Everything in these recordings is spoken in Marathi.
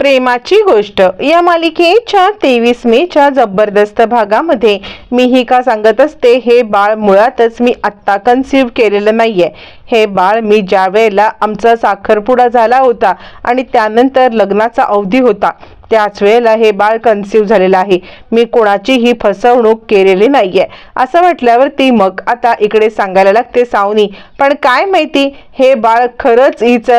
प्रेमाची गोष्ट. या मालिकेच्या तेवीस मेच्या जबरदस्त भागामध्ये मी ही का सांगत असते हे बाळ मुळातच मी आत्ता कन्सिव्ह केलेलं नाहीये. हे बाळ मी ज्या वेळेला आमचा साखरपुडा झाला होता आणि त्यानंतर लग्नाचा अवधी होता त्याच वेळेला हे बाळ कन्सिव्ह झालेलं आहे. मी कोणाचीही फसवणूक केलेली नाहीये. असं म्हटल्यावरती मग आता इकडे सांगायला लागते सावनी पण काय माहिती? हे बाळ खरंच हिच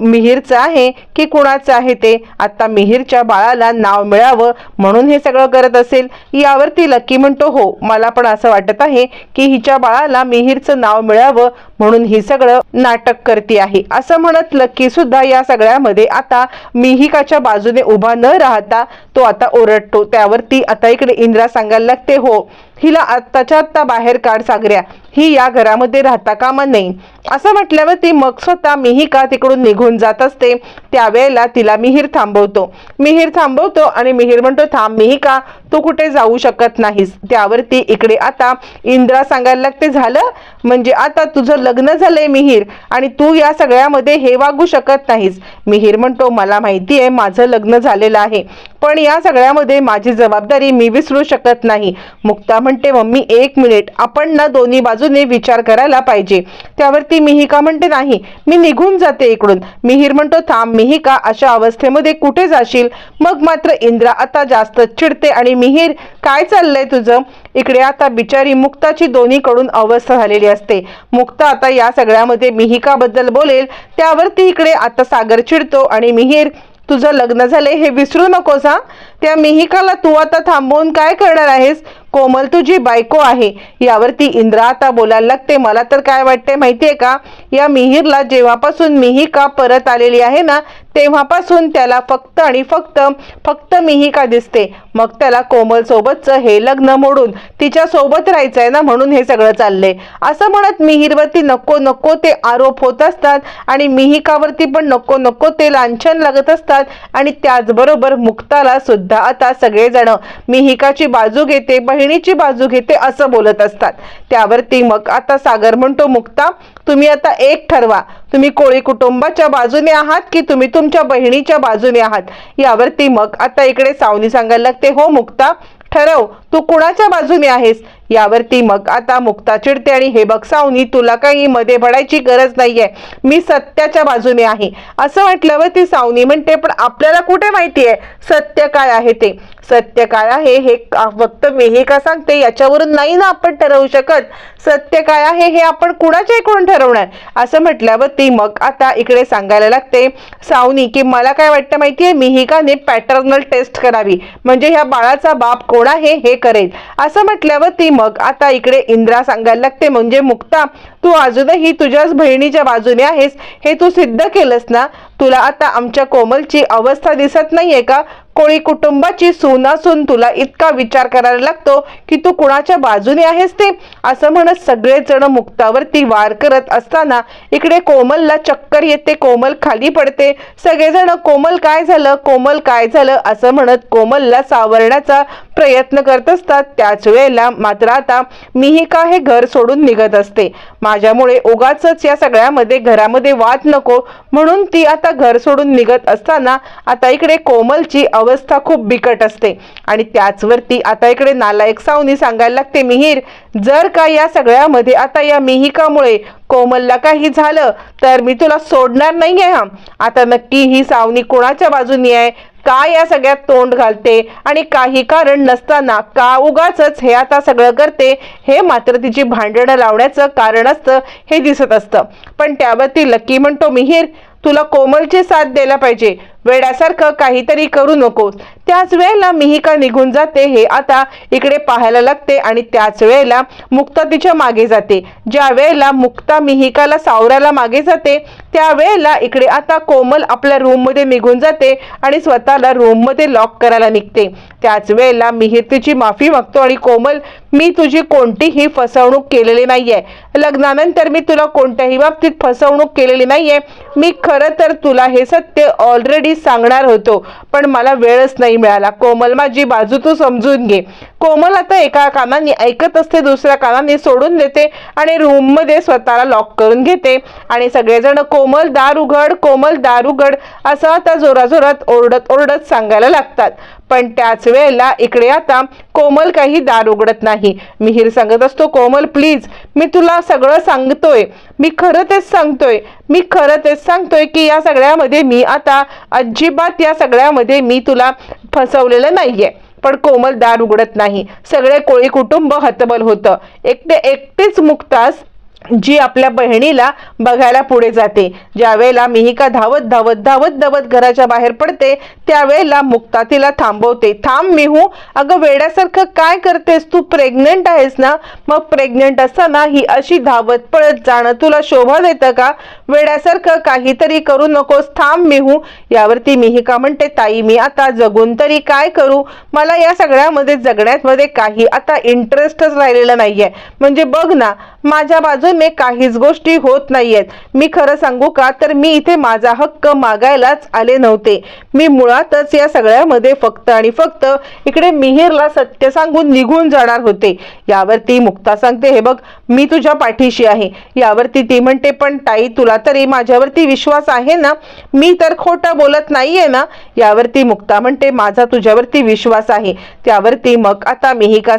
मिहीरचं आहे की कुणाचं आहे ते? आता मिहीरच्या बाळाला नाव मिळावं म्हणून हे सगळं करत असेल. यावरती लकी म्हणतो हो मला पण असं वाटत आहे की हिच्या बाळाला मिहीरचं नाव मिळावं म्हणून ही सगळं नाटक करते आहे. असं म्हणत लकी सुद्धा या सगळ्यामध्ये आता मिहिकाच्या बाजूने उभा न राहता तो आता ओरडतो. त्यावरती आता इकडे इंद्रा सांगायला लागते हो हिला आत्ताच्या आत्ता बाहेर काढ सागऱ्या. ही या घरामध्ये राहता कामा नाही असं म्हटल्यावर ती मग स्वतः मिहिका तिकडून निघून जात असते? त्यावेळेला तिला मिहीर थांबवतो. मिहीर थांबवतो आणि मिहीर म्हणतो थांब मिहिका तू कुठे जाऊ शकत नाहीस. त्यावरती इकडे आता इंद्रा सांगायला लागते झालं? म्हणजे आता तुझं लग्न झालंय मिहीर आणि तू या सगळ्यामध्ये हे वागू शकत नाहीस. मिहीर म्हणतो मला माहिती आहे माझं लग्न झालेलं आहे. पण या सगळ्यामध्ये माझी जबाबदारी मी विसरू शकत नाही. मुक्ता म्हणते मम्मी एक मिनिट. आपण ना दोन्ही बाजूने विचार करायला पाहिजे. त्यावरती मिहिका म्हणते नाही? मी निघून जाते इकडून. मिहीर म्हणतो थांब मिहिका अशा अवस्थेमध्ये कुठे जाशील? मग मात्र इंद्रा आता जास्त चिडते आणि मिहीर काय चाललंय तुझं? इकडे आता बिचारी मुक्ताची दोन्हीकडून अवस्था झालेली असते. मुक्ता आता या सगळ्यामध्ये मिहिकाबद्दल बोलेल. त्यावरती इकडे आता सागर चिडतो आणि मिहीर तुझं लग्न झाले हे विसरू नकोस हा. त्या मिहिकाला तू आता थांबवून काय करणार आहेस? कोमल तुझी बायको आहे. यावरती इंद्रा आता बोलायला लागते. मला तर काय वाटते माहितीये का? या मिहिरला जेव्हापासून मिहिका परत आलेली आहे ना तेव्हापासून त्याला फक्त आणि फक्त फक्त मिहिका दिसते. मग त्याला कोमल सोबतचं हे लग्न मोडून तिच्या सोबत राहायचंय ना म्हणून हे सगळं चाललंय. असं म्हणत मिहीरवरती नको नको ते आरोप होत असतात आणि मिहिकावरती पण नको नको ते लांछन लागत असतात आणि त्याचबरोबर मुक्ताला सुद्धा आता सगळेजण मिहिकाची बाजू घेते बहिणीची बाजू घेते असं बोलत असतात. त्यावरती मग आता सागर म्हणतो मुक्ता तुम्ही आता एक ठरवा. तुम्ही कोळी कुटुंबाच्या बाजूने आहात की तुम्ही तुम तुमच्या बहिणीच्या बाजूने आहात. यावरती मग आता इकडे सावनी सांगायला लागते हो मुक्ता ठरव तू कुणाच्या बाजूने आहेस? यावरती मग आता मुक्ता चिडते आणि हे बघ सावनी तुला काही मध्ये पडायची गरज नाहीये. मी सत्याच्या बाजूने आहे. असं म्हटल्यावर ती सावनी म्हणते पण आपल्याला कुठे माहिती आहे सत्य काय आहे ते? सत्य काय आहे हे का- फक्त मी का सांगते? याच्यावरून नाही ना आपण ठरवू शकत. सत्य काय आहे हे आपण कुणाच्या ऐकून ठरवणार? असं म्हटल्यावर ती मग आता इकडे सांगायला लागते सावनी की मला काय वाटतं माहितीये? मिहिकाने पॅटर्नल टेस्ट करावी? म्हणजे ह्या बाळाचा बाप कोण आहे? हे करेल. असं म्हटल्यावर ती मग आता इकडे इंद्रा सांगायला लागते म्हणजे मुक्ता तू अजूनही तुझ्याच बहिणीच्या बाजूने आहेस. हे तू सिद्ध केलंस ना? तुला आता आमच्या कोमलची अवस्था दिसत नाहीये का? कोळी कुटुंबाची सून असून तुला इतका विचार करायला लागतो की तू कुणाच्या बाजूने आहेस ते? असं म्हणत सगळेजण मुक्तावरती वार करत असताना इकडे कोमलला चक्कर येते कोमल खाली पडते. सगळेजण कोमल काय झालं? कोमल काय झालं? असं म्हणत कोमलला सावरण्याचा प्रयत्न करत असतात त्याच वेळेला मात्र आता मिहिका हे घर सोडून निघत असते? माझ्यामुळे उगाच या सगळ्यामध्ये घरामध्ये वाद नको. म्हणून ती आता घर सोडून निघत असताना आता इकडे कोमलची अवस्था खूप बिकट असते. आणि त्याचवरती आता इकडे नालायक सावनी सांगायला लागते मिहीर जर का या सगळ्यामध्ये आता या मिहिकामुळे कोमलला काही झालं तर मी तुला सोडणार नाही आहे हा. आता नक्की ही सावनी कोणाच्या बाजूनी आहे? का या सगळ्यात तोंड घालते आणि काही कारण नसताना का उगाच हे आता सगळं करते हे मात्र तिची भांडणं लावण्याचं कारण असतं हे दिसत असतं. पण त्यावरती लकी म्हणतो मिहीर तुला कोमलची साथ द्यायला पाहिजे. वेड्यासारखं काहीतरी करू नकोस. त्याच वेळेला मिहिका निघून जाते हे आता इकडे पाहायला लागते आणि त्याच वेळेला मुक्ता तिच्यामागे जाते. ज्या वेळेला मुक्ता मिहिकाला सावरायला मागे जाते त्यावेळेला इकडे आता कोमल आपल्या रूममध्ये निघून जाते आणि स्वतःला रूममध्ये लॉक करायला निघते. त्याच वेळेला मिहीर तिची माफी मागतो आणि कोमल मी तुझी कोणतीही फसवणूक केलेली नाहीये. लग्नानंतर मी तुला कोणत्याही बाबतीत फसवणूक केलेली नाहीये. मी खरं तर तुला हे सत्य ऑलरेडी ऑलरेडी सांगणार होतो पण मला वेळच नाही मिळाला. कोमल माझी बाजू तू समजून घे. कोमल आता एका कानाने ऐकत असते दुसऱ्या कानाने सोडून देते आणि रूममध्ये स्वतःला लॉक करून घेते. आणि सगळेजण कोमल दार उघड कोमल दार उघड असं आता जोराजोरात ओरडत ओरडत सांगायला लागतात. पण त्याच वेळेला इकडे आता कोमल काही दार उघडत नाही. मिहीर सांगत असतो कोमल प्लीज मी तुला सगळं सांगतोय. मी खरं तेच सांगतोय. मी खरं तेच सांगतोय की या सगळ्यामध्ये मी आता अजिबात या सगळ्यामध्ये मी तुला फसवलेलं नाहीये. पण कोमल दार उघडत नाही. सगळे कोळी कुटुंब हतबल होतं. एकटे एकटीच मुक्तास जी आपल्या बहिणीला बघायला पुढे जाते. ज्यावेळेला मिहिका धावत धावत धावत धावत घराच्या बाहेर पडते त्यावेळेला मुक्ता तिला थांबवते. थांब मिहू अगं वेड्यासारखं काय करतेस? तू प्रेग्नेंट आहेस ना? मग प्रेग्नेंट असताना ही अशी धावत पळत जाणं तुला शोभा देतं का? वेड्यासारखं काहीतरी करू नकोस. थांब मिहू. यावरती मिहिका म्हणते ताई मी आता जगून तरी काय करू? मला या सगळ्यामध्ये जगण्यामध्ये काही आता इंटरेस्टच राहिलेला नाहीये. म्हणजे बघ ना माझ्या बाजू बाजूने काहीच गोष्टी होत नाहीयेत. मी खरं सांगू का? तर मी इथे माझा हक्क मागायलाच आले नव्हते. मी मुळातच या सगळ्यामध्ये फक्त आणि फक्त इकडे मिहीरला सत्य सांगून निघून जाणार होते. यावरती मुक्ता सांगते हे बघ मी तुझ्या पाठीशी आहे. यावरती ती म्हणते पण ताई तुला तरी माझ्यावरती विश्वास आहे ना? मी तर खोटं बोलत नाहीये ना? यावरती मुक्ता म्हणते माझा तुझ्यावरती विश्वास आहे. त्यावरती मग आता मिहिका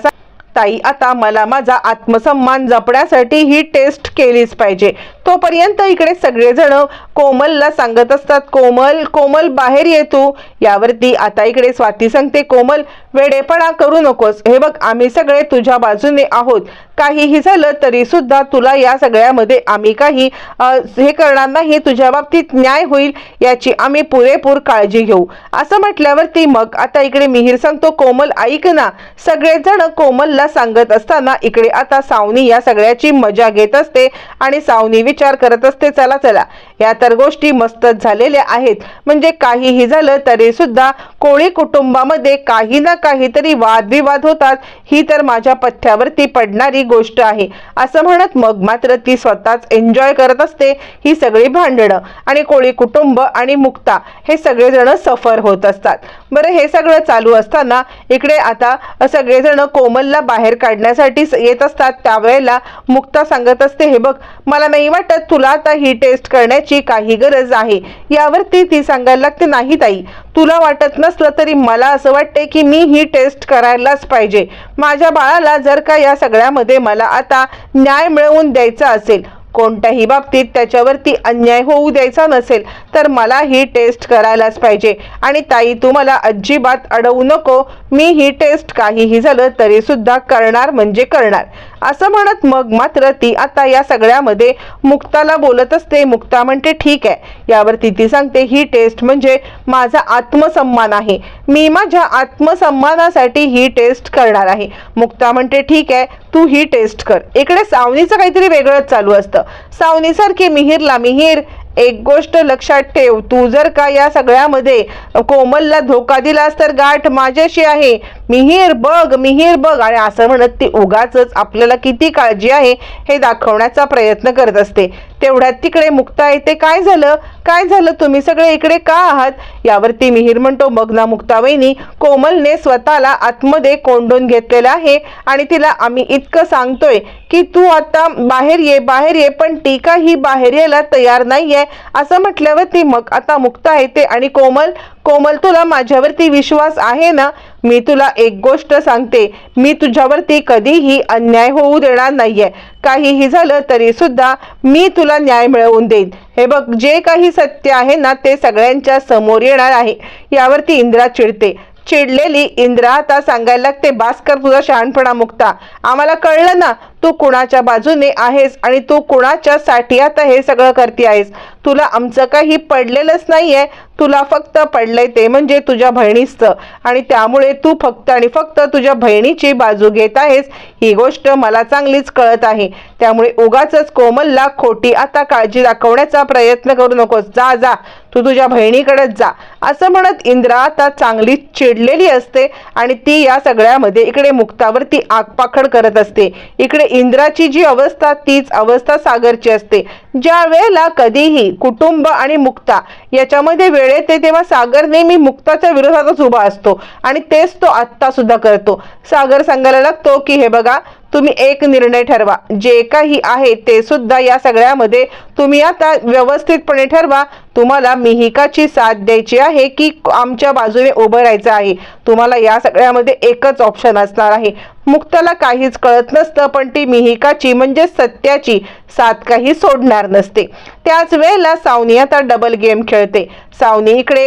ताई आता मला माझा आत्मसन्मान जपण्यासाठी ही टेस्ट केलीच पाहिजे. तोपर्यंत इकडे सगळेजण कोमलला सांगत असतात कोमल कोमल बाहेर ये तू. यावरती आता इकडे स्वाती सांगते कोमल वेडेपणा करू नकोस. हे बघ आम्ही सगळे तुझ्या बाजूने आहोत. काहीही झालं तरी सुद्धा तुला या सगळ्यामध्ये आम्ही काही हे करणार नाही. तुझ्या बाबतीत न्याय होईल याची आम्ही पुरेपूर काळजी घेऊ. असं म्हटल्यावरती मग आता इकडे मिहीर सांगतो कोमल ऐक ना. सगळेजण कोमलला सांगत असताना इकडे आता सावनी या सगळ्याची मजा घेत असते आणि सावनी विचार करत असते चला चला. या तर गोष्टी मस्तच झालेल्या आहेत. म्हणजे काहीही झालं तरी सुद्धा कोळी कुटुंबामध्ये काही ना काहीतरी वादविवाद होतात. ही तर माझ्या पथ्यावरती पडणारी गोष्ट आहे. असं म्हणत मग मात्र ती स्वतःच एन्जॉय करत असते ही सगळी भांडणं आणि कोळी कुटुंब आणि मुक्ता हे सगळेजण सफर होत असतात. बरं हे सगळं चालू असताना इकडे आता सगळेजण कोमलला बाहेर काढण्यासाठी येत असतात. त्यावेळेला मुक्ता सांगत असते हे बघ मला नाही वाटत तुला आता ही टेस्ट करण्याची काही गरज आहे. यावरती ती सांगायला लागते नाही ताई तुला वाटत नसलं तरी मला असं वाटते की मी ही टेस्ट करायलाच पाहिजे. माझ्या बाळाला जर का या सगळ्यामध्ये मला आता न्याय मिळवून द्यायचा असेल कोणत्याही बाबतीत त्याच्यावरती अन्याय होऊ द्यायचा नसेल तर मला ही टेस्ट करायलाच पाहिजे. आणि ताई तू मला अजिबात अडवू नको. मी ही टेस्ट काहीही झालं तरीसुद्धा करणार म्हणजे करणार. असं म्हणत मग मात्र ती आता या सगळ्यामध्ये मुक्ताला बोलत असते. मुक्ता म्हणते ठीक आहे. यावरती ती सांगते ही टेस्ट म्हणजे माझा आत्मसन्मान आहे. मी माझ्या आत्मसन्मानासाठी ही टेस्ट करणार आहे. मुक्ता म्हणते ठीक आहे तू ही टेस्ट कर. इकडे सावनीचं काहीतरी वेगळंच चालू असतं. सावनीसारखी मिहीरला मिहीर एक गोष्ट लक्षात ठेव तू जर का या सगळ्यामध्ये कोमलला धोका दिलास तर गाठ माझ्याशी आहे. मिहीर बघ मिहीर बघ. आणि असं म्हणत ती उगाच आपल्याला किती काळजी आहे हे दाखवण्याचा प्रयत्न करत असते. तेवढ्यात तिकडे मुक्ता येते. काय झालं? काय झालं? तुम्ही सगळे इकडे का आहात? यावरती मिहीर म्हणतो मग ना मुक्तावहिनी कोमलने स्वतःला आतमध्ये कोंडून घेतलेलं आहे आणि तिला आम्ही इतकं सांगतोय की तू आता बाहेर ये बाहेर ये पण टीका ही बाहेर यायला तयार नाहीये. असं म्हटल्यावर ती मग आता मुक्ता येते आणि कोमल कोमल तुला माझ्यावरती विश्वास आहे ना? मी तुला एक गोष्ट सांगते. मी तुझ्यावरती कधीही अन्याय होऊ देणार नाहीये. काहीही झालं तरी सुद्धा मी तुला न्याय मिळवून देईन. हे बघ जे काही सत्य आहे ना ते सगळ्यांच्या समोर येणार आहे. यावरती इंद्रा चिडते. चिडलेली इंद्रा आता सांगायला लागते भास्कर तुझा शहाणपणा मुक्ता. आम्हाला कळलं ना तू कुणाच्या बाजूने आहेस आणि तू कुणाच्या साठी आता हे सगळं करते आहेस. तुला आमचं काही पडलेलंच नाहीये. तुला फक्त पडलंय ते म्हणजे तुझ्या बहिणीचं. आणि त्यामुळे तू फक्त आणि फक्त तुझ्या बहिणीची बाजू घेत आहेस. ही गोष्ट मला चांगलीच कळत आहे. त्यामुळे उगाच कोमलला खोटी आता काळजी दाखवण्याचा प्रयत्न करू नकोस. जा जा. तू तुझ्या बहिणीकडेच जा. असं म्हणत इंद्रा आता चांगली चिडलेली असते आणि ती या सगळ्यामध्ये इकडे मुक्तावरती आगपाखड करत असते. इकडे इंद्राची जी अवस्था तीच अवस्था सागरची असते. ज्या वेळेला कधीही कुटुंब आणि मुक्ता याच्यामध्ये वेळ वेळ येते तेव्हा सागर नेहमी मुक्ताच्या विरोधातच उभा असतो आणि तेच तो आत्ता सुद्धा करतो. सागर सांगायला लागतो की हे बघा तुम्ही एक निर्णय ठरवा. जे काही आहे ते सुद्धा या सगळ्यामध्ये तुम्ही आता व्यवस्थितपणे ठरवा. तुम्हाला मिहिकाची साथ द्यायची आहे की आमच्या बाजूने उभं राहायचं आहे? तुम्हाला या सगळ्यामध्ये एकच ऑप्शन असणार आहे. मुक्ताला काहीच कळत नसतं पण ती मिहिकाची म्हणजे सत्याची साथ काही सोडणार नसते. त्याच वेळेला सावनी आता डबल गेम खेळते. सावनी इकडे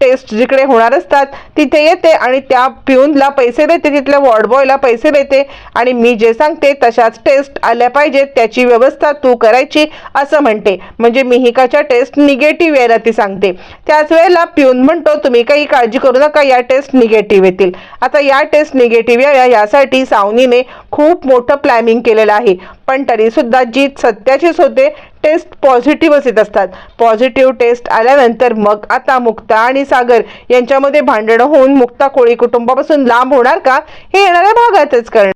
टेस्ट जिकडे होणार असतात तिथे येते आणि त्या पिऊनला पैसे देते तिथल्या वॉर्ड बॉयला पैसे देते. आणि मी जे सांगते तशाच टेस्ट आल्या पाहिजेत त्याची व्यवस्था तू करायची असं म्हणते. म्हणजे मिहिकाच्या टेस्ट निगेटिव्ह यायला ती सांगते. त्याच वेळेला पिऊन म्हणतो तुम्ही काही काळजी करू नका या टेस्ट निगेटिव्ह येतील. आता या टेस्ट निगेटिव्ह याव्या यासाठी सावनीने खूप मोठं प्लॅनिंग केलेलं आहे. पण तरी सुद्धा जी सत्याचीच होते. टेस्ट पॉझिटिव्हच येत असतात. पॉझिटिव्ह टेस्ट आल्यानंतर मग आता मुक्ता आणि सागर यांच्यामध्ये भांडणं होऊन मुक्ता कोळी कुटुंबापासून लांब होणार का? हे येणाऱ्या भागातच करणार